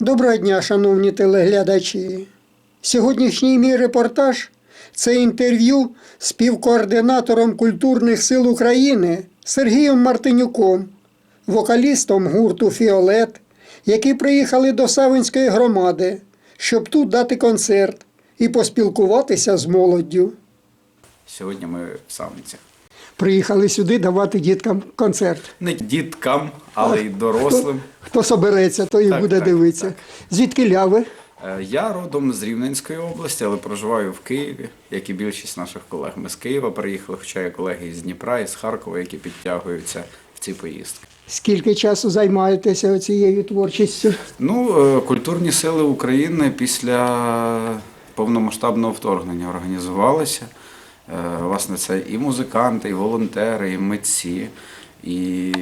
Доброго дня, шановні телеглядачі. Сьогоднішній мій репортаж це інтерв'ю з співкоординатором культурних сил України Сергієм Мартинюком, вокалістом гурту Фіолет, які приїхали до Савинської громади, щоб тут дати концерт і поспілкуватися з молоддю. Сьогодні ми в Савинцях. Приїхали сюди давати діткам концерт. Не діткам, але й дорослим. Хто, хто собереться, той і Так, буде так, дивитися. так. Звідки ляви? Е, Я родом з Рівненської області, але проживаю в Києві, як і більшість наших колег. Ми з Києва приїхали, хоча є колеги із Дніпра, із Харкова, які підтягуються в ці поїздки. Скільки часу займаєтеся цією творчістю? Ну, е, культурні сили України після повномасштабного вторгнення організувалися. Е, Власне, це і музиканти, і волонтери, і митці. І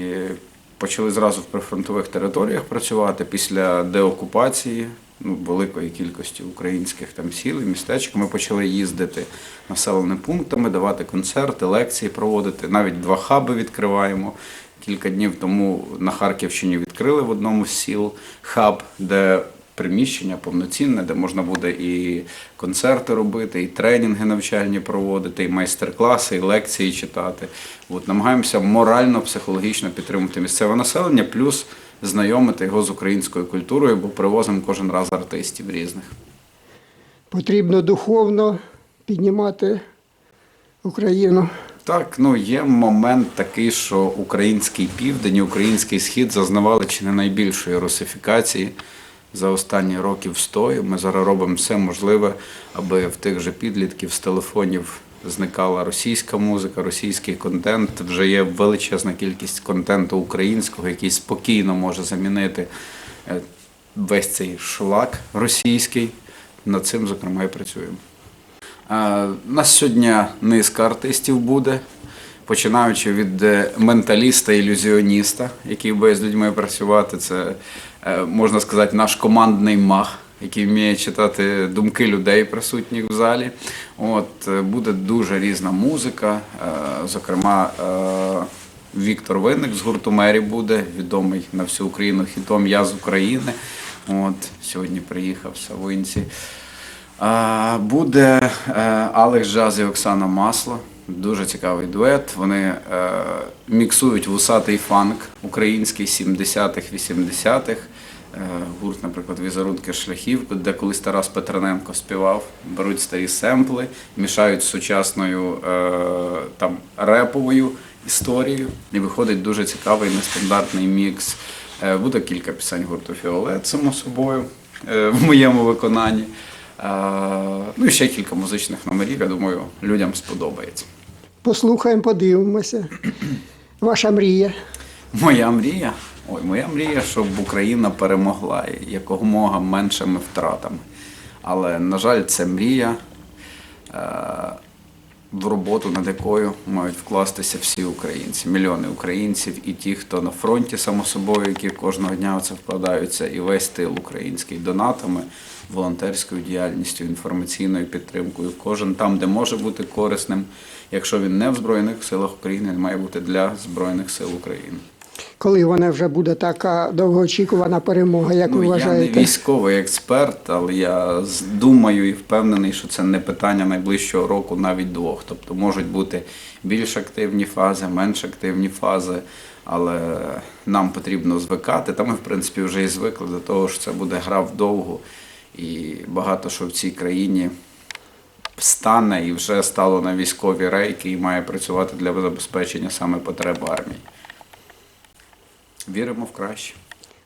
почали зразу в прифронтових територіях працювати після деокупації ну, великої кількості українських там сіл і містечок. Ми почали їздити населеними пунктами, давати концерти, лекції проводити. Навіть два хаби відкриваємо. Кілька днів тому на Харківщині відкрили в одному з сіл хаб, де приміщення повноцінне, де можна буде і концерти робити, і тренінги навчальні проводити, і майстер-класи, і лекції читати. От намагаємося морально, психологічно підтримати місцеве населення, плюс знайомити його з українською культурою, бо привозимо кожен раз артистів різних. Потрібно духовно піднімати Україну. Так, ну є момент такий, що український південь і український схід зазнавали чи не найбільшої русифікації за останні років стою. Ми зараз робимо все можливе, аби в тих же підлітків з телефонів зникала російська музика, російський контент. Вже є величезна кількість контенту українського, який спокійно може замінити е, весь цей шлак російський. Над цим, зокрема, і працюємо. Е, нас сьогодні низка артистів буде, починаючи від е, менталіста, ілюзіоніста, який буде з людьми працювати. Це, можна сказати, наш командний маг, який вміє читати думки людей, присутніх в залі. От, е, буде дуже різна музика. е, Зокрема, е, Віктор Винник з гурту Мері буде, відомий на всю Україну хітом Я з України. От, сьогодні приїхав в Савинці. Буде е, Алекс Джаз і Оксана Масло. Дуже цікавий дует. Вони е, міксують вусатий фанк український 70-х, 80-х. Е, Гурт, наприклад, візерунки шляхів, де колись Тарас Петрененко співав, беруть старі семпли, мішають з сучасною е, там реповою історією, і виходить дуже цікавий нестандартний мікс. Е, Буде кілька пісень гурту Фіолет, само собою, е, в моєму виконанні. Е, Ну і ще кілька музичних номерів, я думаю, людям сподобається. Послухаємо, подивимося. Ваша мрія. Моя мрія. Ой, моя мрія, щоб Україна перемогла якомога меншими втратами. Але, на жаль, це мрія, е, в роботу над якою мають вкластися всі українці, мільйони українців, і ті, хто на фронті, само собою, які кожного дня це вкладаються, і весь тил український донатами, волонтерською діяльністю, інформаційною підтримкою. Кожен там, де може бути корисним. Якщо він не в Збройних силах України, він має бути для Збройних сил України. Коли вона вже буде така довгоочікувана перемога, як ви Ну, я не військовий експерт, але я думаю і впевнений, що це не питання найближчого року, навіть двох. Тобто можуть бути більш активні фази, менш активні фази, але нам потрібно звикати. Та ми, в принципі, вже і звикли до того, що це буде гра вдовгу, і багато що в цій країні стане і вже стало на військові рейки і має працювати для забезпечення саме потреб армії. Віримо в краще.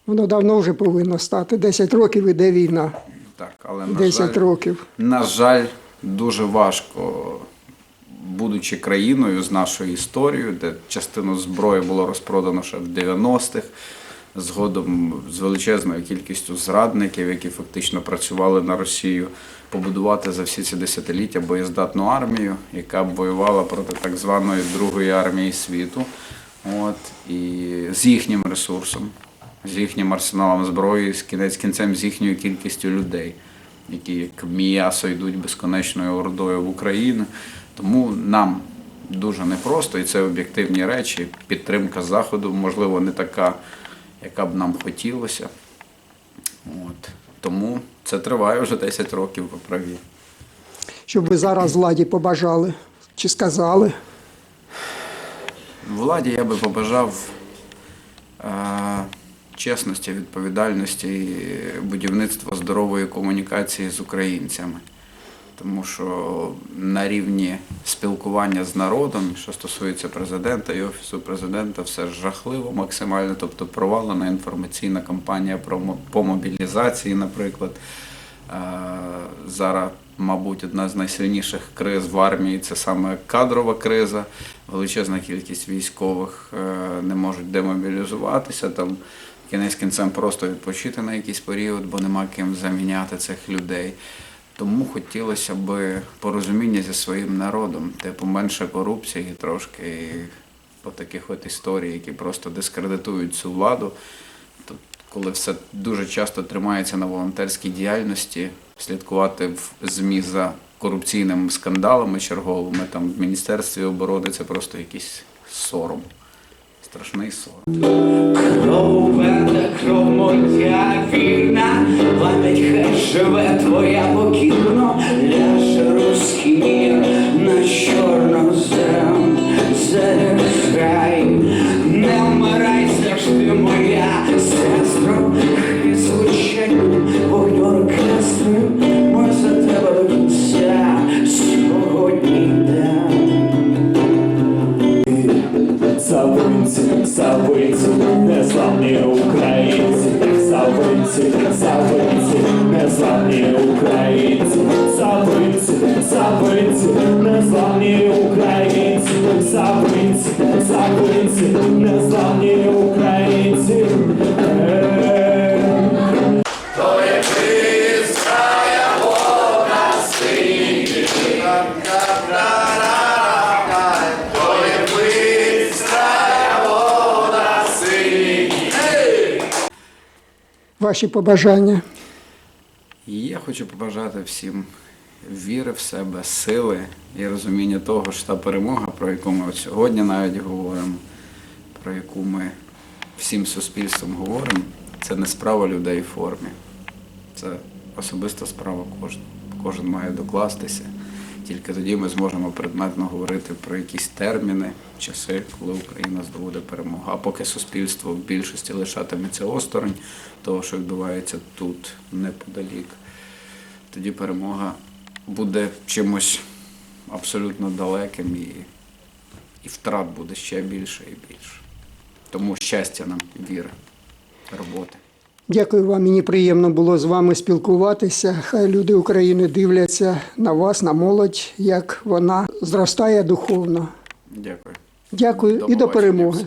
Воно давно вже повинно стати. 10 років іде війна. Так, але на 10 жаль, років. на жаль, дуже важко, будучи країною з нашою історією, де частину зброї було розпродано ще в 90-х, згодом з величезною кількістю зрадників, які фактично працювали на Росію, побудувати за всі ці десятиліття боєздатну армію, яка б воювала проти так званої Другої армії світу. От, і з їхнім ресурсом, з їхнім арсеналом зброї, з кінець кінцем з їхньою кількістю людей, які як м'ясо йдуть безконечною ордою в Україну. Тому нам дуже непросто, і це об'єктивні речі. Підтримка заходу, можливо, не така, яка б нам хотілося. От. Тому це триває вже 10 років ви праві. Щоб ви зараз владі побажали чи сказали? Владі я би побажав е, чесності, відповідальності будівництва здорової комунікації з українцями. Тому що на рівні спілкування з народом, що стосується президента і офісу президента, все жахливо максимально, тобто провалена інформаційна кампанія про по мобілізації, наприклад. Е, Зараз, мабуть, одна з найсильніших криз в армії це саме кадрова криза. Величезна кількість військових е, не можуть демобілізуватися. Там кінець кінцем просто відпочити на якийсь період, бо нема ким заміняти цих людей. Тому хотілося б порозуміння зі своїм народом, типу менше корупції трошки і по таких от історій, які просто дискредитують цю владу. Тут, коли все дуже часто тримається на волонтерській діяльності, слідкувати в ЗМІ за корупційними скандалами черговими, там в Міністерстві оборони це просто якийсь сором. Страшний сором. Кров веде, кров моя вільна, пам'ять хай живе твоя покірно, ляже руський на чорнозем, заряджай, не вмирай завжди моя Савинці, незламні українці, Савинці, Савинці, незламні українці, Савинці, Савинці, незламні українці, Савинці, Савинці, незламні українці. Ваші побажання. Я хочу побажати всім віри в себе, сили і розуміння того, що та перемога, про яку ми сьогодні навіть говоримо, про яку ми всім суспільством говоримо, це не справа людей в формі. Це особиста справа кожного. Кожен має докластися. Тільки тоді ми зможемо предметно говорити про якісь терміни, часи, коли Україна здобуде перемогу. А поки суспільство в більшості лишатиметься осторонь того, що відбувається тут, неподалік, тоді перемога буде чимось абсолютно далеким і, і втрат буде ще більше і більше. Тому щастя нам, віри, роботи. Дякую вам. Мені приємно було з вами спілкуватися. Хай люди України дивляться на вас, на молодь, як вона зростає духовно. Дякую. Дякую і до перемоги.